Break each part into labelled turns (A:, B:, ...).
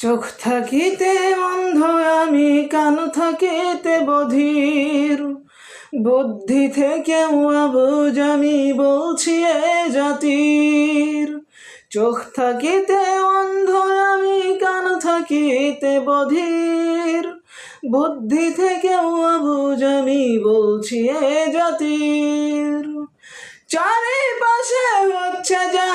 A: চোখ থাকিতে অন্ধ, আমি কান থাকিতে বধির। বুদ্ধি থেকে আবুজ আমি বলছি এ জাতির। চোখ থাকিতে অন্ধ, আমি কান থাকিতে বধির। বুদ্ধি থেকে আবুজ আমি বলছি এ জাতির। চারিপাশে হচ্ছে যাহা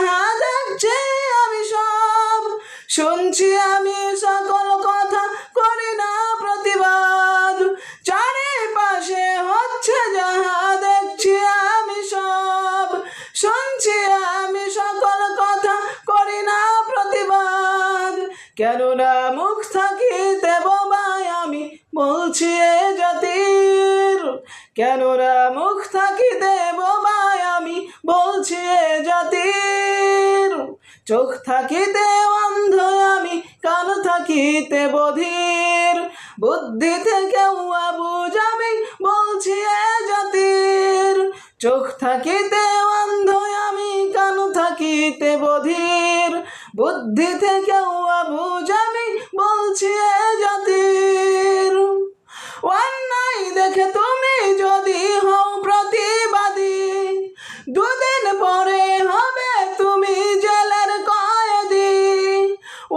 A: শুনছি আমি সকল কথা, করি না প্রতিবাদ। কেননা মুখ থাকিতে বোবাই আমি, বলছি এ জাতির। কেননা মুখ থাকিতে বোবাই আমি, বলছি এ জাতির। চোখ থাকিতে অন্ধ আমি, কান থাকিতে বধির। বুদ্ধি থেকে আবুজ আমি বলছি এ জাতির। চোখ থাকিতে থাকিতে বধির বুদ্ধি থেকে আবুজ আমি বলছি জাতির। অন্যায় দেখে তুমি যদি হও প্রতিবাদী, দুদিন পরে হবে তুমি জেলের কয়েদি।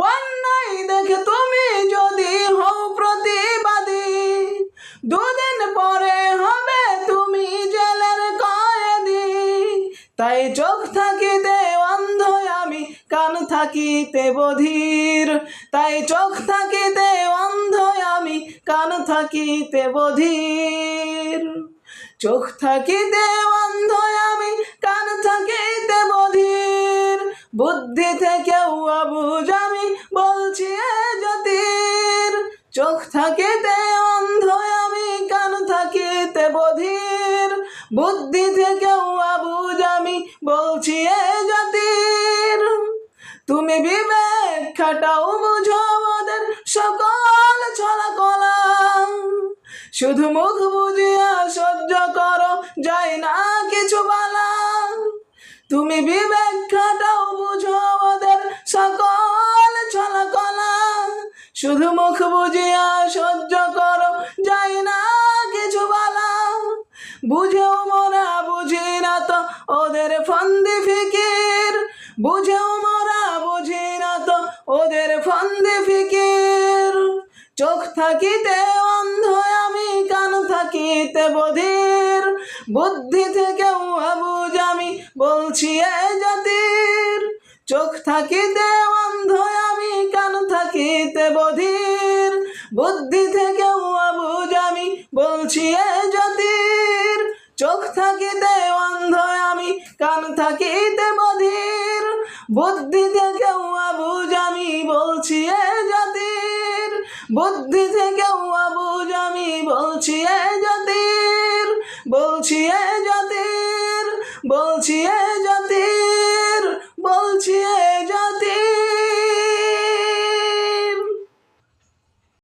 A: অন্যায় দেখে তুমি যদি হও প্রতিবাদী, দুদিন পরে হবে তুমি জেলের কয়েদি। তাই চোখ কান থাকিতে বধির, তাই চোখ থাকিতে অন্ধ আমি, কান থাকিতে বধির। চোখ থাকিতে অন্ধ আমি, কান থাকিতে বধির। বুদ্ধি থেকেও আবুজ আমি, বলছি এ জাতির চোখ থাকিতে অন্ধ আমি, কান থাকিতে বধির। বুদ্ধি থেকেও তুমি বিবেক খাটাও বুঝো ওদের সকল ছলা কলা শুধু মুখ বুঝিয়া সহ্য করো, যাই না কিছু বালা তুমি বিবেক খাটাও বুঝো ওদের সকল ছলা কলা শুধু মুখ বুঝিয়া সহ্য করো, যাই না কিছু বালা বুঝেও মোরা বুঝি না তো ওদের ফন্দি ফিকির। বুঝেও চোখ থাকিতে অন্ধ, আমি কান থাকিতে বধির। বুদ্ধি থেকেও আবুজ আমি বলছি এ জাতির। চোখ থাকিতে অন্ধ, আমি কান থাকিতে বধির। বুদ্ধি থেকেও আবুজ আমি বলছি এ জাতির। চোখ থাকিতে অন্ধ, আমি কান থাকিতে বধির। বুদ্ধি থেকেও আবুজ আমি বলছি এ জাতির। বুদ্ধি থেকেও আবুজ আমি বলছি এ জাতির বলছি এ জাতির বলছি এ জাতির